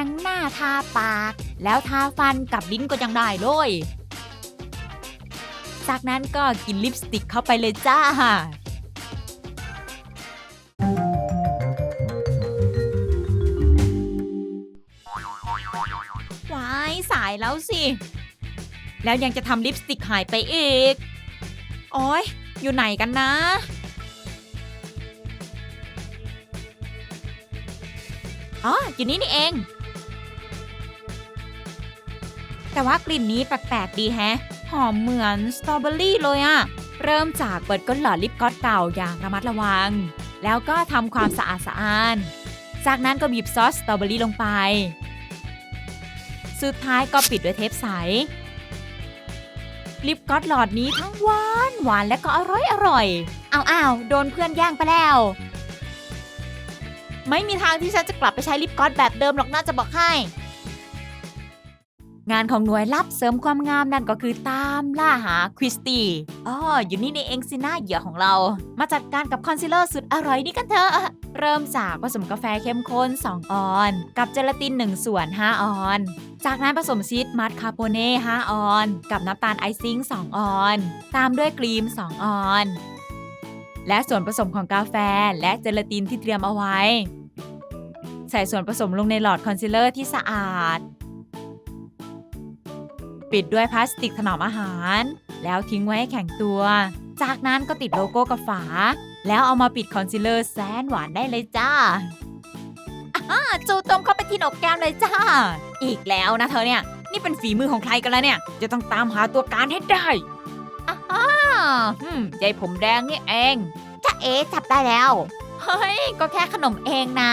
แต่งหน้าทาปาก แล้วทาฟันกับลิ้นก็ยังได้เลยจากนั้นก็กินลิปสติกเข้าไปเลยจ้าวายสายแล้วสิ แล้วยังจะทำลิปสติกหายไปอีก โอ้ยอยู่ไหนกันนะ อ๋อ อยู่นี่นี่เอง แต่ว่ากลิ่นนี้แปลกๆดีแฮะ หอมเหมือนสตรอเบอรี่เลยอะเริ่มจากเปิดก้นหลอดลิปกลอสเก่าอย่างระมัดระวัง แล้วก็ทำความสะอาดสะอ้าน จากนั้นก็บีบซอสสตรอเบอรี่ลงไป สุดท้ายก็ปิดด้วยเทปใส ลิปกลอสหลอดนี้ทั้งหวานหวานและก็อร่อยอร่อยเอาอ้าวโดนเพื่อนแย่งไปแล้ว ไม่มีทางที่ฉันจะกลับไปใช้ลิปกลอสแบบเดิมหรอกน่าจะบอกให้ งานของหน่วยลับเสริมความงามนั่นก็คือตามล่าหาคริสตี้อ๋ออยู่นี่ในเองสินะเหยื่อของเรา มาจัดการกับคอนซีลเลอร์สุดอร่อยนี่กันเถอะเริ่มจากผสมกาแฟเข้มข้น 2 ออน กับเจลาติน 1 ส่วน 5 ออน จากนั้นผสมชีสมัดคาโปเน่5ออน กับน้ำตาลไอซิ่ง 2 ออน ตามด้วยครีม 2 ออน และส่วนผสมของกาแฟและเจลาตินที่เตรียมเอาไว้ ใส่ส่วนผสมลงในหลอดคอนซีลเลอร์ที่สะอาด ปิดด้วยพลาสติกถนอมอาหาร แล้วทิ้งไว้ให้แข็งตัว จากนั้นก็ติดโลโก้กับฝา แล้วเอามาปิดคอนซีลเลอร์แสนหวานได้เลยจ้าอ่าจูตมเข้าไปที่หนกแก้มเลยจ้า อีกแล้วนะเธอเนี่ย นี่เป็นฝีมือของใครกันแล้วเนี่ย จะต้องตามหาตัวการให้ได้อ่าฮึมยายผมแดงนี่เองจะเอ๋จับได้แล้ว เฮ้ย ก็แค่ขนมเองนะ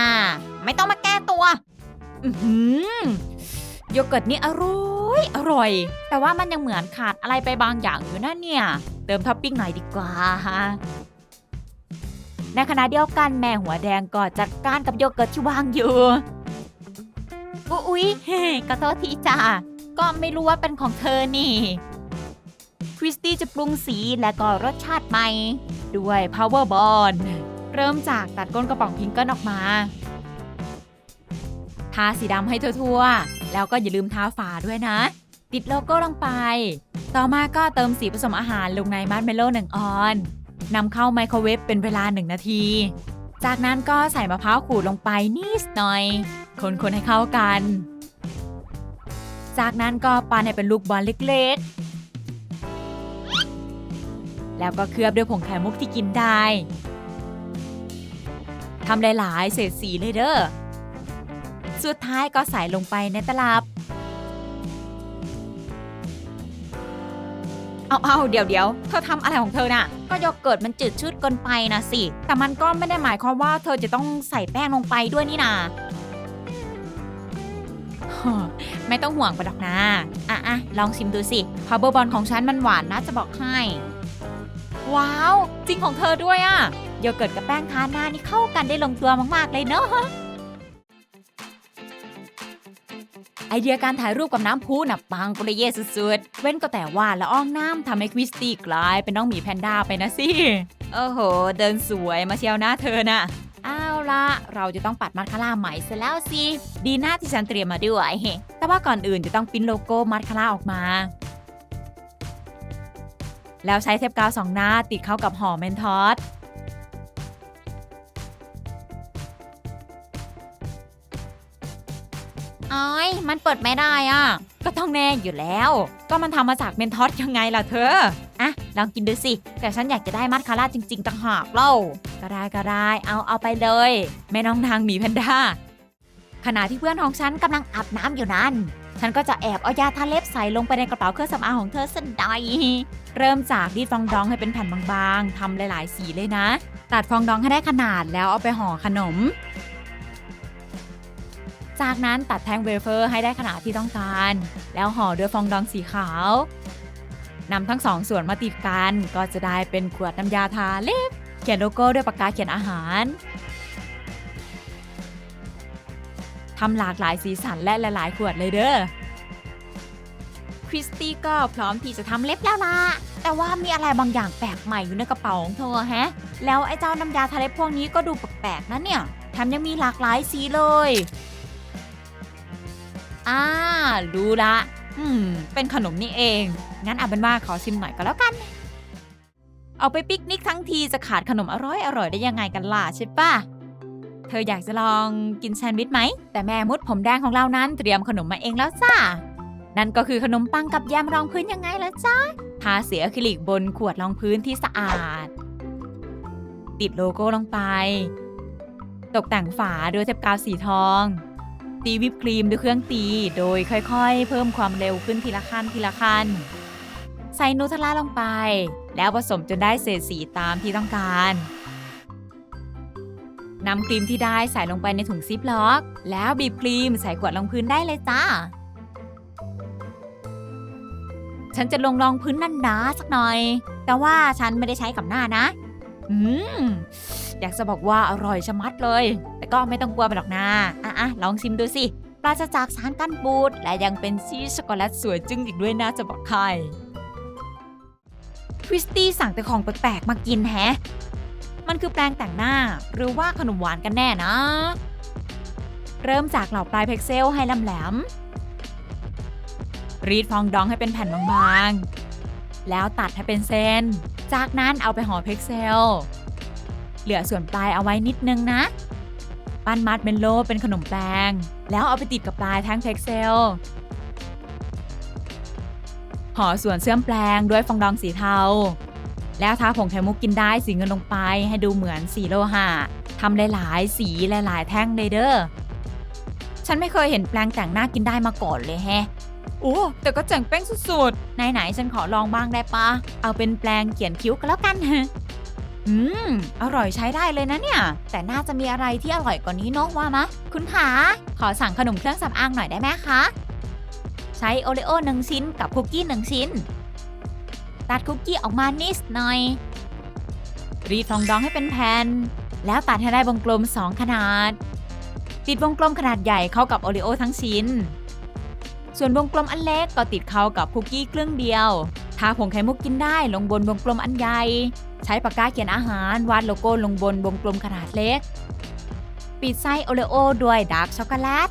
ไม่ต้องมาแก้ตัว อือหือ โยเกิร์ตนี่อร่อยอร่อย แต่ว่ามันยังเหมือนขาดอะไรไปบางอย่างอยู่นะเนี่ย เติมท็อปปิ้งหน่อยดีกว่า ในขณะเดียวกันแม่หัวแดงก็จัดการกับโยเกิร์ตที่วางอยู่อุ๊ยเฮ้ขอโทษทีจ้าก็ไม่รู้ว่าเป็นของเธอนี่ คริสตี้จะปรุงสีและก็รสชาติใหม่ ด้วย Power b o n เริ่มจากตัดก้นกระป๋องพิงเกิลออกมา ทาสีดำให้ทั่วๆ แล้วก็อย่าลืมทาฝาด้วยนะ ติดโลโก้ลงไป ต่อมาก็เติมสีผสมอาหารลงในมัดเมลโล่หนึ่งออนนำเข้าไมโครเวฟเป็นเวลาหนึ่งนาที จากนั้นก็ใส่มะพร้าวขูดลงไปนิดหน่อย คนๆให้เข้ากัน จากนั้นก็ปั้นให้เป็นลูกบอลเล็กๆ แล้วก็เคลือบด้วยผงไข่มุกที่กินได้ทำหลายๆ เศษสีเลยเด้อ สุดท้ายก็ใส่ลงไปในตลับ เอาเอาเดี๋ยวเดี๋ยวเธอทำอะไรของเธอน่ะ ก็โยเกิร์ตมันจืดชืดเกินไปนะสิ แต่มันก็ไม่ได้หมายความว่าเธอจะต้องใส่แป้งลงไปด้วยนี่นาไม่ต้องห่วงไปหรอกนะ อะอะลองชิมดูสิพาวเบอร์บอลของฉันมันหวานนะจะบอกให้ ว้าว จริงของเธอด้วยอะโยเกิร์ตกับแป้งทาหน้านี่เข้ากันได้ลงตัวมาก ๆ เลยเนอะ ไอเดียการถ่ายรูปกับน้ำพุน่ะปังปุริเย่สุดๆ เว้นก็แต่ว่าละอ้องน้ำทำให้ควิสตี้กลายเป็นน้องหมีแพนด้าไปนะสิ โอ้โห เดินสวยมาเชียวนะเธอน่ะเอาละเราจะต้องปัดมัดคาร่าใหม่เสร็จแล้วสิ ดีหน้าที่ฉันเตรียมมาด้วย แต่ว่าก่อนอื่นจะต้องปิ้นโลโก้มัดคาร่าออกมา แล้วใช้เทปกาวสองหน้าติดเข้ากับห่อเมนทอส อ้อยมันเปิดไม่ได้อะ ก็ต้องแน่อยู่แล้ว ก็มันทำมาจากเมนทอสยังไงล่ะเธอ อะ ลองกินดูสิ แต่ฉันอยากจะได้มัดคาร่าจริง ๆต่างหากเล่า ก็ได้ก็ได้ เอาเอาไปเลย แม่น้องนางหมีแพนด้า ขณะที่เพื่อนของฉันกำลังอาบน้ำอยู่นั้น ฉันก็จะแอบเอายาทาเล็บใส่ลงไปในกระเป๋าเครื่องสำอางของเธอสันใดเริ่มจากรีดฟองดองให้เป็นแผ่นบางๆทำหลายๆ สีเลยนะ ตัดฟองดองให้ได้ขนาดแล้วเอาไปห่อขนม จากนั้นตัดแท่งเวเฟอร์ให้ได้ขนาดที่ต้องการ แล้วห่อด้วยฟองดองสีขาวนำทั้งสองส่วนมาติดกันก็จะได้เป็นขวดน้ำยาทาเล็บ เขียนโลโก้ด้วยปากกาเขียนอาหารทำหลากหลายสีสันและหลายๆขวดเลยเด้อ คริสตี้ก็พร้อมที่จะทำเล็บแล้วล่ะ แต่ว่ามีอะไรบางอย่างแปลกใหม่อยู่ในกระเป๋าของเธอแฮะ แล้วไอ้เจ้าน้ำยาทาเล็บพวกนี้ก็ดูแปลกๆนะเนี่ย แถมยังมีหลากหลายสีเลย อ่ารู้ละ อืม เป็นขนมนี่เอง งั้นเอาเป็นว่าขอชิมหน่อยก็แล้วกัน เอาไปปิกนิกทั้งทีจะขาดขนมอร่อยอร่อยได้ยังไงกันล่ะใช่ปะเธออยากจะลองกินแซนด์วิชไหม แต่แม่มุดผมแดงของเรานั้นเตรียมขนมมาเองแล้วจ้า นั่นก็คือขนมปังกับแยมรองพื้นยังไงล่ะจ๊ะทาสีอะคริลิกบนขวดรองพื้นที่สะอาด ติดโลโก้ลงไป ตกแต่งฝาด้วยเทปกาวสีทอง ตีวิปครีมด้วยเครื่องตี โดยค่อยๆ เพิ่มความเร็วขึ้นทีละขั้นทีละขั้น ใส่นูเทลล่าลงไป แล้วผสมจนได้เศษสีตามที่ต้องการนำครีมที่ได้ใส่ลงไปในถุงซิปล็อก แล้วบีบครีมใส่ขวดรองพื้นได้เลยจ้า ฉันจะลงรองพื้นนั่นนะสักหน่อย แต่ว่าฉันไม่ได้ใช้กับหน้านะ อืม อยากจะบอกว่าอร่อยชะมัดเลย แต่ก็ไม่ต้องกลัวไปหรอกนะอะอะลองชิมดูสิปราศจากสารกันบูดและยังเป็นชีสช็อกโกแลตสวยจึ้งอีกด้วยนะจะบอกใครทวิสตี้สั่งแต่ของแปลกๆมากินแฮะ มันคือแปรงแต่งหน้าหรือว่าขนมหวานกันแน่นะ เริ่มจากเหล่าปลายเพกเซลให้ลำแหลม รีดฟองดองให้เป็นแผ่นบางๆ แล้วตัดให้เป็นเส้น จากนั้นเอาไปห่อเพกเซล เหลือส่วนปลายเอาไว้นิดนึงนะ ปั้นมัดเป็นโลเป็นขนมแปงแล้วเอาไปติดกับปลายแท่งเพกเซลห่อส่วนเสื่อมแปลงด้วยฟองดองสีเทา แล้วทาผงไข่มุกกินได้สีเงินลงไปให้ดูเหมือนสีโลหะทำหลายๆ สีหลายๆ แท่งเลยเด้อ ฉันไม่เคยเห็นแปลงแต่งหน้ากินได้มาก่อนเลยแฮะโอ้แต่ก็เจ๋งเป้งสุดๆ ไหนๆ ฉันขอลองบ้างได้ปะ เอาเป็นแปลงเขียนคิ้วก็แล้วกัน อืม อร่อยใช้ได้เลยนะเนี่ย แต่น่าจะมีอะไรที่อร่อยกว่านี้เนอะว่ามะ คุณขาขอสั่งขนมเครื่องสำอางหน่อยได้ไหมคะ ใช้โอเลโอหนึ่งชิ้นกับคุกกี้หนึ่งชิ้น ตัดคุกกี้ออกมานิดหน่อย รีดฟองดองให้เป็นแผ่น แล้วตัดให้ได้วงกลม 2 ขนาด ติดวงกลมขนาดใหญ่เข้ากับโอเลโอทั้งชิ้น ส่วนวงกลมอันเล็กก็ติดเข้ากับคุกกี้ครึ่งเดียวทาผงไข่มุกกินได้ลงบนวงกลมอันใหญ่ ใช้ปากกาเขียนอาหาร วาดโลโก้ลงบนวงกลมขนาดเล็ก ปิดไส้โอเลโอด้วยดาร์กช็อกโกแลต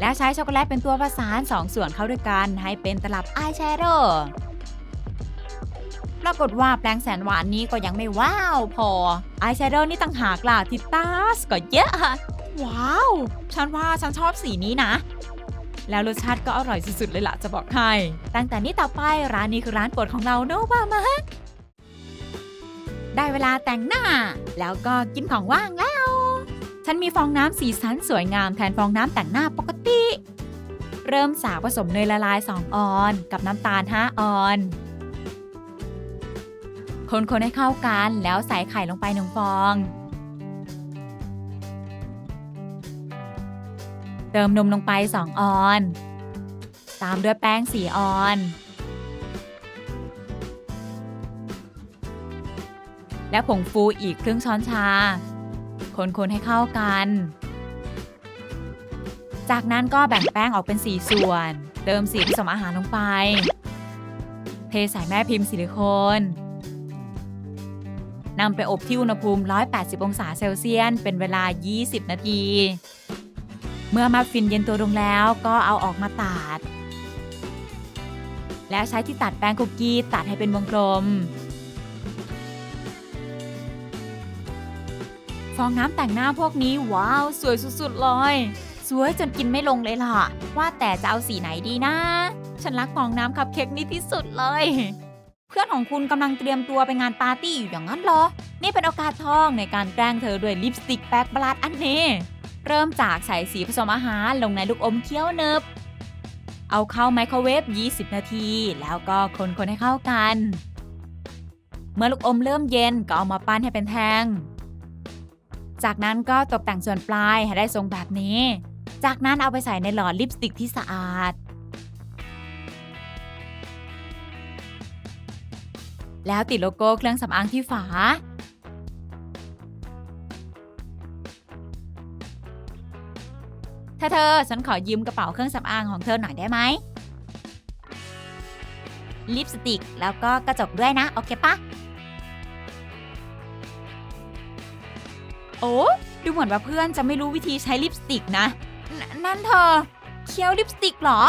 และใช้ช็อกโกแลตเป็นตัวประสานสองส่วนเข้าด้วยกัน ให้เป็นตลับอายแชโดว์ปรากฏว่าแปลงแสนหวานนี้ก็ยังไม่ว้าวพอ อายแชโดว์นี่ต่างหากล่ะทิตาสก็เยอะอะว้าว ฉันว่าฉันชอบสีนี้นะ แล้วรสชาติก็อร่อยสุดๆเลยล่ะจะบอกใครตั้งแต่นี้ต่อไปร้านนี้คือร้านโปรดของเราโนว่ามาได้เวลาแต่งหน้า แล้วก็กินของว่างแล้ว ฉันมีฟองน้ำสีสันสวยงามแทนฟองน้ำแต่งหน้าปกติ เริ่มสาวผสมเนยละลาย 2 ออน กับน้ำตาล 5 ออนคนๆให้เข้ากันแล้วใส่ไข่ลงไปหนึ่งฟอง เติมนมลงไป 2 ออน ตามด้วยแป้ง 4 ออน และผงฟูอีกครึ่งช้อนชา คนๆให้เข้ากันจากนั้นก็แบ่งแป้งออกเป็น 4 ส่วน เติมสีผสมอาหารลงไป เทใส่แม่พิมพ์ซิลิโคน นำไปอบที่อุณหภูมิ 180 องศาเซลเซียส เป็นเวลา 20 นาที เมื่อมัฟฟินเย็นตัวลงแล้วก็เอาออกมาตัด แล้วใช้ที่ตัดแป้งคุกกี้ตัดให้เป็นวงกลม ฟองน้ำแต่งหน้าพวกนี้ว้าวสวยสุดๆเลย สวยจนกินไม่ลงเลยล่ะ ว่าแต่จะเอาสีไหนดีนะ ฉันรักฟองน้ำคัพเค้กนี้ที่สุดเลย เพื่อนของคุณกำลังเตรียมตัวไปงานปาร์ตี้อยู่อย่างนั้นเหรอ นี่เป็นโอกาสทองในการแกล้งเธอด้วยลิปสติกแปลกประหลาดอันนี้ เริ่มจากใส่สีผสมอาหารลงในลูกอมเคี้ยวเนิบ เอาเข้าไมโครเวฟ 20 นาที แล้วก็คนๆให้เข้ากัน เมื่อลูกอมเริ่มเย็นก็เอามาปั้นให้เป็นแท่ง จากนั้นก็ตกแต่งส่วนปลายให้ได้ทรงแบบนี้ จากนั้นเอาไปใส่ในหลอดลิปสติกที่สะอาดแล้วติดโลโก้เครื่องสำอางที่ฝา ถ้าเธอฉันขอยืมกระเป๋าเครื่องสำอางของเธอหน่อยได้ไหมลิปสติกแล้วก็กระจกด้วยนะ โอเคปะโอ้ดูเหมือนว่าเพื่อนจะไม่รู้วิธีใช้ลิปสติกนะนนั่นเธอ เคี้ยวลิปสติกเหรอ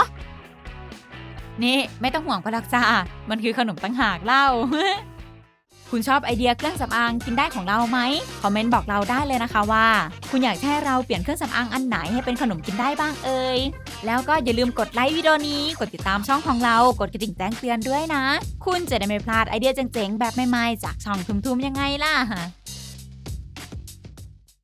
นี่ ไม่ต้องห่วงก็ลักจ้ามันคือขนมตั้งหากเล่า คุณชอบไอเดียเครื่องสำอางกินได้ของเราไหมคอมเมนต์บอกเราได้เลยนะคะว่า คุณอยากให้เราเปลี่ยนเครื่องสำอางอันไหนให้เป็นขนมกินได้บ้างเอ่ยแล้วก็อย่าลืมกดไลค์วิดีโอนี้ กดติดตามช่องของเรา กดกระดิ่งแจ้งเตือนด้วยนะ คุณจะได้ไม่พลาดไอเดียเจ๋งๆแบบใหม่ๆจากช่องทุมๆยังไงล่ะ